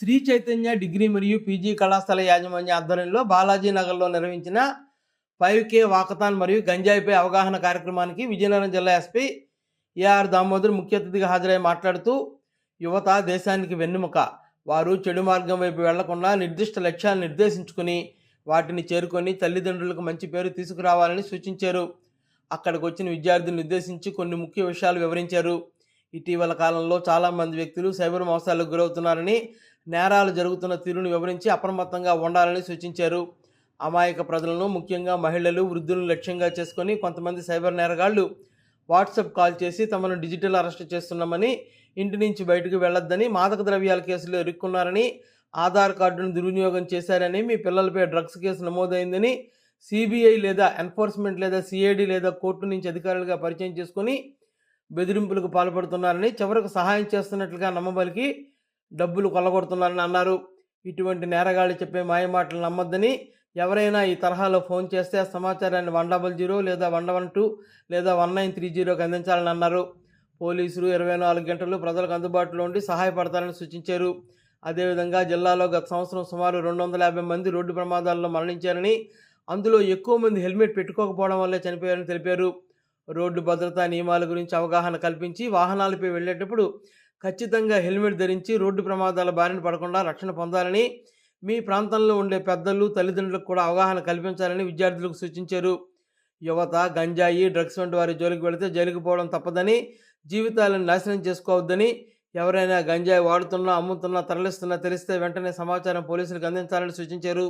Shri Chaitanya degree మరియు PG కళాశాల యాజమాన్య ఆధ్వర్యంలో బాలాజీ నగర్లో నిర్వహించిన ఫైవ్ కే వాకథాన్ మరియు గంజాయిపై అవగాహన కార్యక్రమానికి విజయనగరం జిల్లా ఎస్పీ ఏఆర్ దామోదర్ ముఖ్య అతిథిగా హాజరై మాట్లాడుతూ యువత దేశానికి వెన్నెముక. వారు చెడు మార్గం వైపు వెళ్ళకుండా నిర్దిష్ట లక్ష్యాలు నిర్దేశించుకుని వాటిని చేరుకొని తల్లిదండ్రులకు మంచి పేరు తీసుకురావాలని సూచించారు. అక్కడికి వచ్చిన విద్యార్థులను ఉద్దేశించి కొన్ని ముఖ్య విషయాలు వివరించారు. ఇటీవల కాలంలో చాలామంది వ్యక్తులు సైబర్ మోసాలకు గురవుతున్నారని నేరాలు జరుగుతున్న తీరును వివరించి అప్రమత్తంగా ఉండాలని సూచించారు. అమాయక ప్రజలను ముఖ్యంగా మహిళలు వృద్ధులను లక్ష్యంగా చేసుకొని కొంతమంది సైబర్ నేరగాళ్ళు వాట్సాప్ కాల్ చేసి తమను డిజిటల్ అరెస్ట్ చేస్తున్నామని ఇంటి నుంచి బయటకు వెళ్ళొద్దని మాదక ద్రవ్యాల కేసులు ఇరుక్కున్నారని ఆధార్ కార్డును దుర్వినియోగం చేశారని మీ పిల్లలపై డ్రగ్స్ కేసు నమోదైందని సిబిఐ లేదా ఎన్ఫోర్స్మెంట్ లేదా సిఐడి లేదా కోర్టు నుంచి అధికారులుగా పరిచయం చేసుకొని బెదిరింపులకు పాల్పడుతున్నారని చివరకు సహాయం చేస్తున్నట్లుగా నమ్మబలికి డబ్బులు కొల్లగొడుతున్నారని అన్నారు. ఇటువంటి నేరగాళ్ళు చెప్పే మాయమాటలు నమ్మొద్దని ఎవరైనా ఈ తరహాలో ఫోన్ చేస్తే ఆ సమాచారాన్ని వన్ డబల్ జీరో లేదా వన్ వన్ టూ లేదా వన్ నైన్ త్రీ జీరోకి అందించాలని అన్నారు. పోలీసులు ఇరవై నాలుగు గంటలు ప్రజలకు అందుబాటులో ఉండి సహాయపడతారని సూచించారు. అదేవిధంగా జిల్లాలో గత సంవత్సరం సుమారు రెండు వందల యాభై మంది రోడ్డు ప్రమాదాల్లో మరణించారని అందులో ఎక్కువ మంది హెల్మెట్ పెట్టుకోకపోవడం వల్లే చనిపోయారని తెలిపారు. రోడ్డు భద్రతా నియమాల గురించి అవగాహన కల్పించి వాహనాలపై వెళ్ళేటప్పుడు ఖచ్చితంగా హెల్మెట్ ధరించి రోడ్డు ప్రమాదాల బారిన పడకుండా రక్షణ పొందాలని మీ ప్రాంతంలో ఉండే పెద్దలు తల్లిదండ్రులకు కూడా అవగాహన కల్పించాలని విద్యార్థులకు సూచించారు. యువత గంజాయి డ్రగ్స్ వంటి వారి జోలికి వెళితే జైలుకు పోవడం తప్పదని జీవితాలను నాశనం చేసుకోవద్దని ఎవరైనా గంజాయి వాడుతున్నా అమ్ముతున్నా తరలిస్తున్నా తెలిస్తే వెంటనే సమాచారం పోలీసులకు అందించాలని సూచించారు.